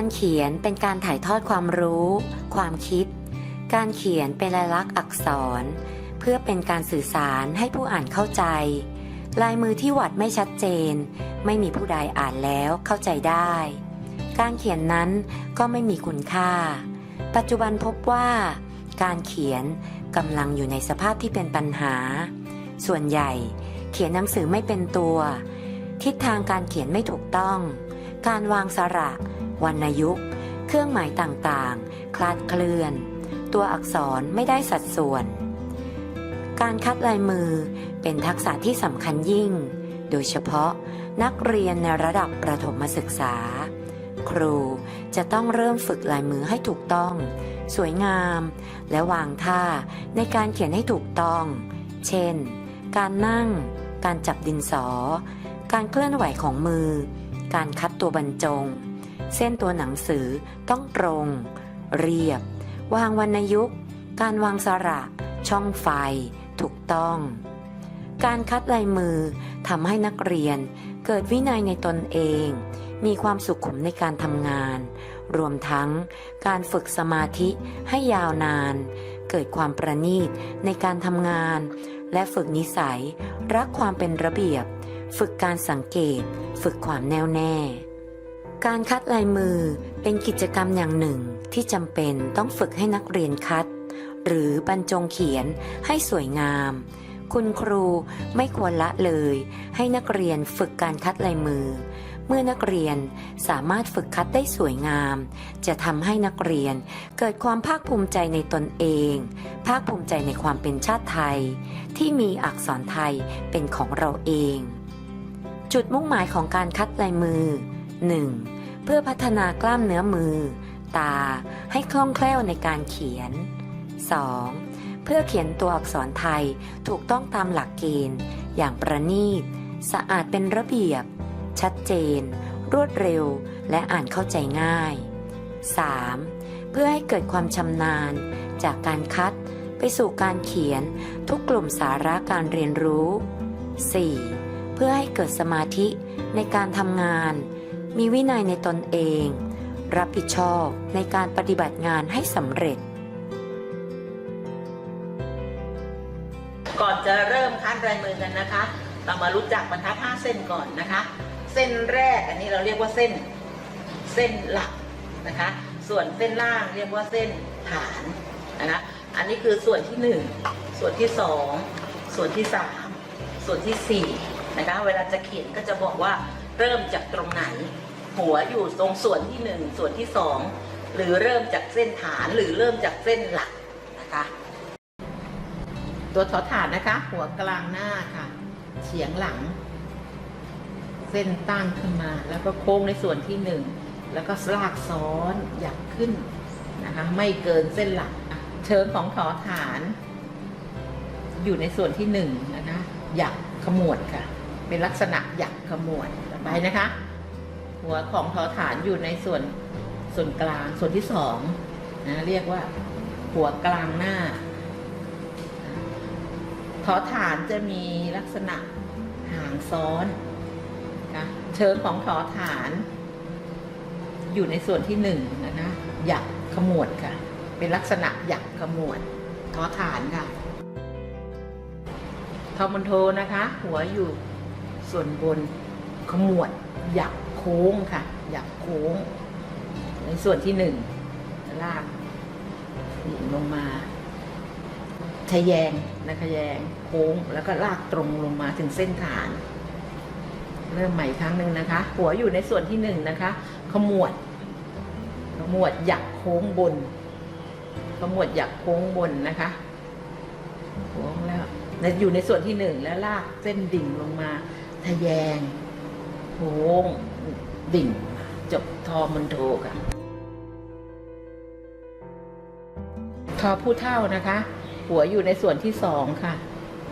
การเขียนเป็นการถ่ายทอดความรู้ ความคิด การเขียนเป็นลายลักษณ์อักษร เพื่อเป็นการสื่อสารให้ผู้อ่านเข้าใจ ลายมือที่วัดไม่ชัดเจน ไม่มีผู้ใดอ่านแล้วเข้าใจได้ การเขียนนั้นก็ไม่มีคุณค่า ปัจจุบันพบว่า การเขียนกำลังอยู่ในสภาพที่เป็นปัญหา ส่วนใหญ่เขียนหนังสือไม่เป็นตัว ทิศทางการเขียนไม่ถูกต้อง การวางสระ วรรณยุกต์ เครื่องหมายต่างๆ คลาดเคลื่อน ตัวอักษรไม่ได้สัดส่วน การคัดลายมือเป็นทักษะที่สำคัญยิ่ง โดยเฉพาะนักเรียนในระดับประถมศึกษา ครูจะต้องเริ่มฝึกลายมือให้ถูกต้อง สวยงาม และวางท่าในการเขียนให้ถูกต้อง เช่น การนั่ง การจับดินสอ การเคลื่อนไหวของมือ การคัดตัวบรรจง เส้นตัวหนังสือต้องตรง เรียบ วางวรรณยุกต์ การวางสระ ช่องไฟ ถูกต้อง การคัดลายมือทำให้นักเรียนเกิดวินัยในตนเอง มีความสุขุมในการทำงาน รวมทั้งการฝึกสมาธิให้ยาวนาน เกิดความประณีตในการทำงาน และฝึกนิสัย รักความเป็นระเบียบ ฝึกการสังเกต ฝึกความแน่วแน่ การคัดลายมือเป็นกิจกรรมอย่างหนึ่งที่จำเป็นต้องฝึกให้นักเรียนคัด หรือบรรจงเขียนให้สวยงาม คุณครูไม่ควรละเลย ให้นักเรียนฝึกการคัดลายมือ เมื่อนักเรียนสามารถฝึกคัดได้สวยงาม จะทำให้นักเรียนเกิดความภาคภูมิใจในตนเอง ภาคภูมิใจในความเป็นชาติไทย ที่มีอักษรไทยเป็นของเราเอง จุดมุ่งหมายของการคัดลายมือ 1. เพื่อพัฒนากล้ามเนื้อมือ ตาให้คล่องแคล่วในการเขียน 2. เพื่อเขียนตัวอักษรไทยถูกต้องตามหลักเกณฑ์ อย่างประณีต สะอาดเป็นระเบียบ ชัดเจน รวดเร็ว และอ่านเข้าใจง่าย 3. เพื่อให้เกิดความชำนาญ จากการคัดไปสู่การเขียนทุกกลุ่มสาระการเรียนรู้ 4. เพื่อให้เกิดสมาธิในการทำงาน มีวินัยในตนเอง รับผิดชอบในการปฏิบัติงานให้สำเร็จ ก่อนจะเริ่มคัดลายมือกันนะคะ เรามารู้จักบรรทัดห้าเส้นก่อนนะคะ เส้นแรกอันนี้เราเรียกว่าเส้น เส้นหลักนะคะ ส่วนเส้นล่างเรียกว่าเส้นฐานนะคะอันนี้คือส่วนที่หนึ่งส่วนที่สองส่วนที่สามส่วนที่สี่นะคะเวลาจะเขียนก็จะบอกว่า เริ่มจากตรงไหน หัวอยู่ตรงส่วนที่หนึ่งส่วนที่สองหรือเริ่มจากเส้นฐานหรือเริ่มจากเส้นหลักนะคะ ตัวถอฐานนะคะ หัวกลางหน้าค่ะ เฉียงหลัง เส้นตั้งขึ้นมา แล้วก็โค้งในส่วนที่หนึ่งแล้วก็ลากซ้อนหยักขึ้นนะคะ ไม่เกินเส้นหลักเชิงของถอฐาน อยู่ในส่วนที่หนึ่งนะคะหยักขมวดค่ะ เป็นลักษณะหยักขมวดต่อไปนะคะ หัวของถอฐานอยู่ในส่วนส่วนกลางส่วนที่สองนะเรียกว่า หัวกลางหน้าทอฐานจะมีลักษณะหางซ้อนนะเชิงของทอฐาน อยู่ในส่วนที่หนึ่งนะคะหยักขมวดค่ะ เป็นลักษณะหยักขมวดทอฐานค่ะทอมันโทนะคะ หัวอยู่ ส่วนบนขมวดหยักโค้งค่ะ หยักโค้ง ในส่วนที่หนึ่งลากดิ่งลงมาทะแยงนะคะแยงโค้งแล้วก็ลากตรงลงมาถึงเส้นฐาน เริ่มใหม่ครั้งหนึ่งนะคะ หัวอยู่ในส่วนที่หนึ่งนะคะ ขมวด ขมวดหยักโค้งบน ขมวดหยักโค้งบนนะคะโค้งแล้วอยู่ในส่วนที่หนึ่งแล้วลากเส้นดิ่งลงมา ทะแยงโค้งดิ่ง จบทอมันโทค่ะทอผู้เท่านะคะ หัวอยู่ในส่วนที่สองค่ะ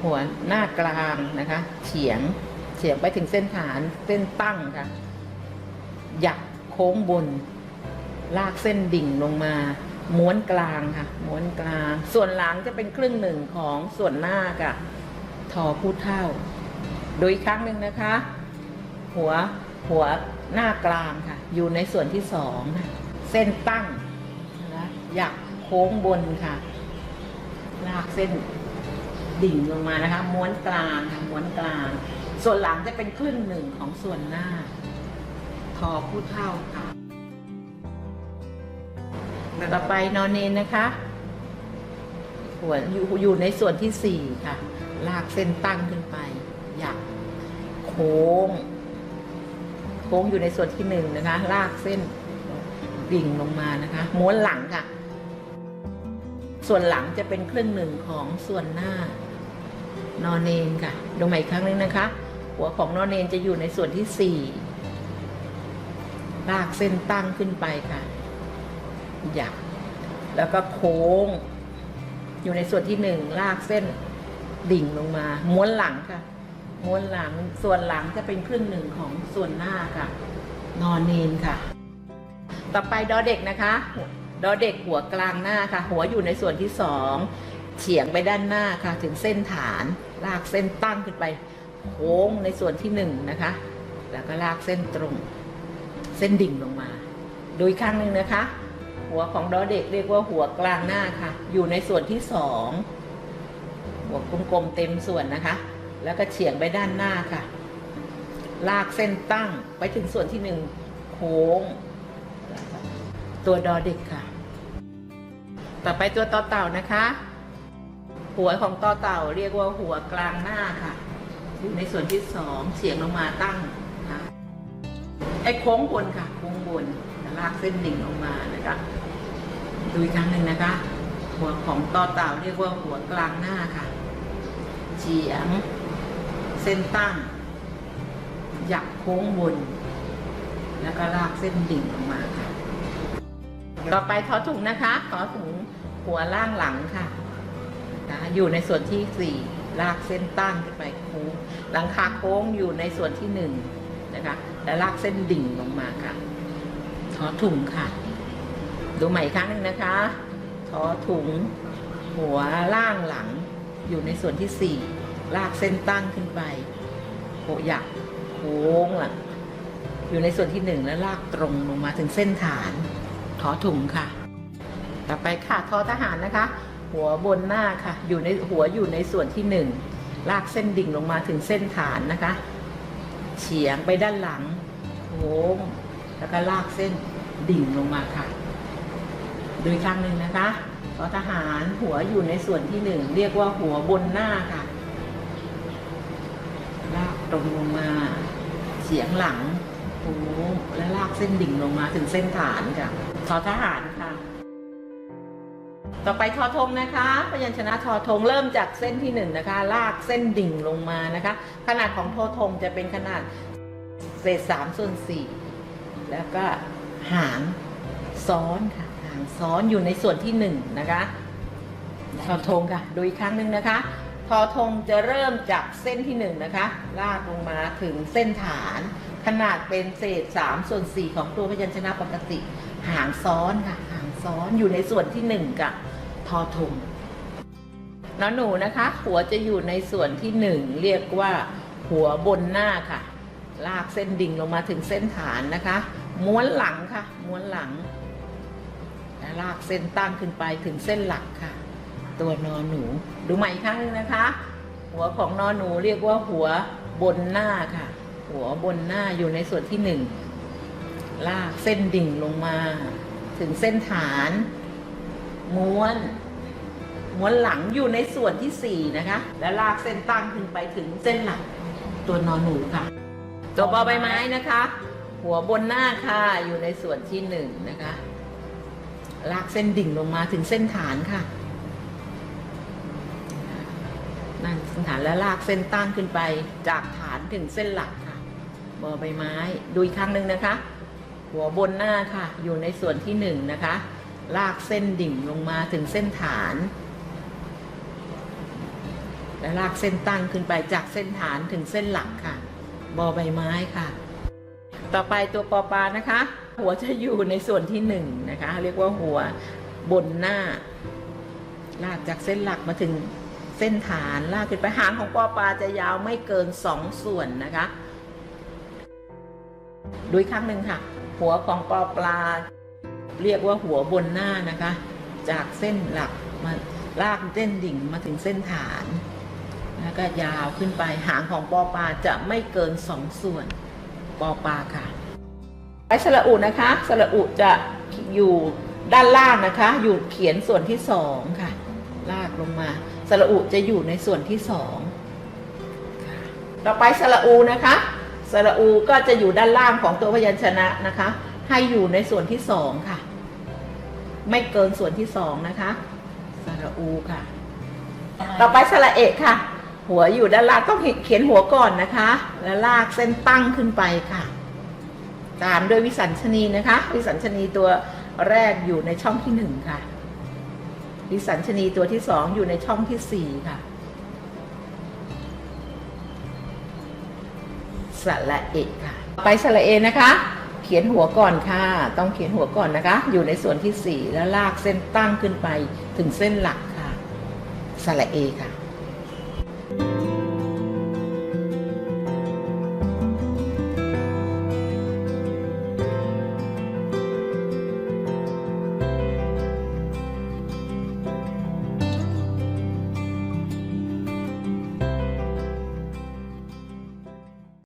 หัวหน้ากลางนะคะ เฉียงเฉียงไปถึงเส้นฐานเส้นตั้งค่ะ หยักโค้งบน ลากเส้นดิ่งลงมา ม้วนกลางค่ะ ม้วนกลาง ส่วนหลังจะเป็นครึ่งหนึ่งของส่วนหน้าค่ะ ทอผู้เท่า โดยอีกครั้งหนึ่งนะคะ หัวหัวหน้ากลางค่ะ อยู่ในส่วนที่สองค่ะเส้นตั้งนะหยักโค้งบนค่ะลากเส้นดิ่งลงมานะคะ ม้วนกลางค่ะม้วนกลาง ส่วนหลังจะเป็นครึ่งหนึ่งของส่วนหน้า ทอผู้เท่าค่ะต่อไปนอนเนนนะคะหัวอยู่อยู่ในส่วนที่สี่ค่ะ ลากเส้นตั้งขึ้นไป ค้ง โค้งอยู่ในส่วนที่หนึ่งนะคะ ลากเส้นดิ่งลงมานะคะ ม้วนหลังค่ะ ส่วนหลังจะเป็นครึ่งหนึ่งของส่วนหน้า นอนเนนค่ะดูใหม่อีกครั้งหนึงนะคะ หัวของนอนเนนจะอยู่ในส่วนที่สี่ลากเส้นตั้งขึ้นไปค่ะ หยัก แล้วก็โค้ง อยู่ในส่วนที่หนึ่งลากเส้นดิ่งลงมา ม้วนหลังค่ะ ม้วนหลังส่วนหลังจะเป็นครึ่งหนึ่งของส่วนหน้าค่ะ นอนเนนค่ะ ต่อไปดอเด็กนะคะดอเด็กหัวกลางหน้าค่ะ หัวอยู่ในส่วนที่สองเฉียงไปด้านหน้าค่ะ ถึงเส้นฐานลากเส้นตั้งขึ้นไปโค้งในส่วนที่หนึ่งนะคะ แล้วก็ลากเส้นตรง เส้นดิ่งลงมาดูอีกครั้งหนึ่งนะคะ หัวของดอเด็กเรียกว่าหัวกลางหน้าค่ะ อยู่ในส่วนที่สองหัวกลมๆเต็มส่วนนะคะ แล้วก็เฉียงไปด้านหน้าค่ะ ลากเส้นตั้งไปถึงส่วนที่หนึ่งโค้ง ตัวดอเด็กค่ะ ต่อไปตัวต่อเต่านะคะ หัวของต่อเต่าเรียกว่าหัวกลางหน้าค่ะอยู่ในส่วนที่สองเฉียงลงมาตั้งนะไอ้โค้งบนค่ะ โค้งบนแล้วลากเส้นดิ่งลงมานะคะดูอีกครั้งหนึ่งนะคะ หัวของต่อเต่าเรียกว่าหัวกลางหน้าค่ะ เฉียง เส้นตั้ง หยักโค้งบนแล้วก็ลากเส้นดิ่งลงมาค่ะ ต่อไปทอถุงนะคะทอถุงหัวล่างหลังค่ะนะอยู่ในส่วนที่สี่ลากเส้นตั้งขึ้นไปโค้ง หลังคาโค้งอยู่ในส่วนที่หนึ่งนะคะ และลากเส้นดิ่งลงมาค่ะ ทอถุงค่ะ ดูใหม่อีกครั้งหนึ่งนะคะ ทอถุง หัวล่างหลัง อยู่ในส่วนที่สี่ ลากเส้นตั้งขึ้นไปโคหยักโค้งหลังอยู่ในส่วนที่หนึ่งแล้วลากตรงลงมาถึงเส้นฐานทอถุงค่ะ ต่อไปค่ะทอทหารนะคะ หัวบนหน้าค่ะ อยู่ในหัวอยู่ในส่วนที่หนึ่งลากเส้นดิ่งลงมาถึงเส้นฐานนะคะ เฉียงไปด้านหลังโค้งแล้วก็ลากเส้นดิ่งลงมาค่ะดูอีกครั้งหนึ่งนะคะทอทหารหัวอยู่ในส่วนที่หนึ่งเรียกว่าหัวบนหน้าค่ะ ตรงลงมาเฉียงหลังโค้และลากเส้นดิ่งลงมาถึงเส้นฐานค่ะทอทหารค่ะ ต่อไปทอธงนะคะพยัญชนะทอธงเริ่มจากเส้นที่หนึ่งนะคะ ลากเส้นดิ่งลงมานะคะ ขนาดของทอธงจะเป็นขนาดเศษสามส่วนสี่แล้วก็หางซ้อนค่ะหางซ้อนอยู่ในส่วนที่หนึ่งนะคะทอธงค่ะ ดูอีกครั้งหนึ่งนะคะ ทอธงจะเริ่มจากเส้นที่หนึ่งนะคะ ลากลงมาถึงเส้นฐาน ขนาดเป็นเศษสามส่วนสี่ของตัวพยัญชนะปกติ หางซ้อนค่ะ หางซ้อนอยู่ในส่วนที่หนึ่งกับทอธงน้อหนูนะคะ หัวจะอยู่ในส่วนที่หนึ่งเรียกว่าหัวบนหน้าค่ะ ลากเส้นดิ่งลงมาถึงเส้นฐานนะคะ ม้วนหลังค่ะ ม้วนหลัง และลากเส้นตั้งขึ้นไปถึงเส้นหลักค่ะ ตัวนอนหนู ดูใหม่อีกครั้งหนึงนะคะ หัวของนอนหนูเรียกว่าหัวบนหน้าค่ะ หัวบนหน้าอยู่ในส่วนที่หนึ่งลากเส้นดิ่งลงมา ถึงเส้นฐาน ม้วน ม้วนหลังอยู่ในส่วนที่สี่นะคะ และลากเส้นตั้งขึ้นไปถึงเส้นหลักตัวนอนหนูค่ะตัวบอใบไม้นะคะ หัวบนหน้าค่ะอยู่ในส่วนที่หนึ่งนะคะ ลากเส้นดิ่งลงมาถึงเส้นฐานค่ะ นั่นเส้นฐานแล้วลากเส้นตั้งขึ้นไป จากฐานถึงเส้นหลักค่ะบอใบไม้ ดูอีกครั้งหนึ่งนะคะ หัวบนหน้าค่ะ อยู่ในส่วนที่หนึ่งนะคะ ลากเส้นดิ่งลงมาถึงเส้นฐาน และลากเส้นตั้งขึ้นไปจากเส้นฐานถึงเส้นหลักค่ะ บอใบไม้ค่ะ ต่อไปตัวปอปลานะคะ หัวจะอยู่ในส่วนที่หนึ่งนะคะ เรียกว่าหัวบนหน้า ลากจากเส้นหลักมาถึง เส้นฐานลากขึ้นไปหางของปอปลาจะยาวไม่เกินสองส่วนนะคะ ดูอีกครั้งหนึ่งค่ะ หัวของปอปลา เรียกว่าหัวบนหน้านะคะ จากเส้นหลักมาลากเส้นดิ่งมาถึงเส้นฐาน แล้วก็ยาวขึ้นไปหางของปอปลาจะไม่เกินสองส่วนปอปลาค่ะ ไปสระอุนะคะสระอุจะอยู่ด้านล่างนะคะ อยู่เขียนส่วนที่สองค่ะ ลากลงมา สระอุจะอยู่ในส่วนที่สองค่ะต่อไปสระอูนะคะ สระอูก็จะอยู่ด้านล่างของตัวพยัญชนะนะคะ ให้อยู่ในส่วนที่สองค่ะ ไม่เกินส่วนที่สองนะคะ สระอูค่ะ ต่อไปสระเอกค่ะ หัวอยู่ด้านล่างต้องเขียนหัวก่อนนะคะ แล้วลากเส้นตั้งขึ้นไปค่ะ ตามด้วยวิสัญชนีนะคะ วิสัญชนีตัวแรกอยู่ในช่องที่หนึ่งค่ะ ดิสันชนีตัวที่สองอยู่ในช่องที่สี่ค่ะ สระเอกค่ะ ไปสระเอนะคะ เขียนหัวก่อนค่ะ ต้องเขียนหัวก่อนนะคะ อยู่ในส่วนที่สี่แล้วลากเส้นตั้งขึ้นไปถึงเส้นหลักค่ะ สระเอค่ะ